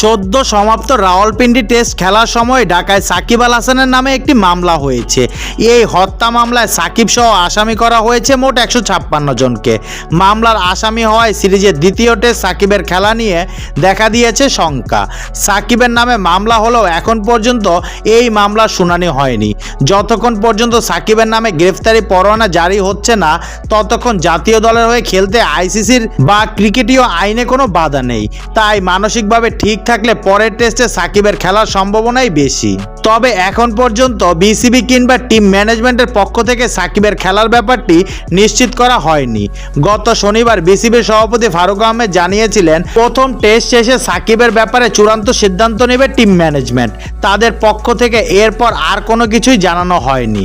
সদ্য সমাপ্ত রাওয়ালপিন্ডি টেস্ট খেলার সময় ঢাকায় সাকিব আল হাসানের নামে একটি মামলা হয়েছে। এই হত্যা মামলায় সাকিব সহ আসামি করা হয়েছে মোট একশো ছাপ্পান্ন জনকে। মামলার আসামি হওয়ায় সিরিজের দ্বিতীয় টেস্ট সাকিবের খেলা নিয়ে দেখা দিয়েছে শঙ্কা। সাকিবের নামে মামলা হলেও এখন পর্যন্ত এই মামলার শুনানি হয়নি। যতক্ষণ পর্যন্ত সাকিবের নামে গ্রেফতারি পরোয়ানা জারি হচ্ছে না, ততক্ষণ জাতীয় দলের হয়ে খেলতে আইসিসির বা ক্রিকেটীয় আইনে কোনো বাধা নেই। তাই মানসিকভাবে ঠিক থাকলে পরের টেস্টে সাকিবের খেলার সম্ভাবনাই বেশি। তবে এখন পর্যন্ত বিসিবি কিংবা টিম ম্যানেজমেন্টের পক্ষ থেকে সাকিবের খেলার ব্যাপারটি নিশ্চিত করা হয়নি। গত শনিবার বিসিবির সভাপতি ফারুক আহমেদ জানিয়েছিলেন, প্রথম টেস্ট শেষে সাকিবের ব্যাপারে চূড়ান্ত সিদ্ধান্ত নেবে টিম ম্যানেজমেন্ট। তাদের পক্ষ থেকে এরপর আর কোনো কিছুই জানানো হয়নি।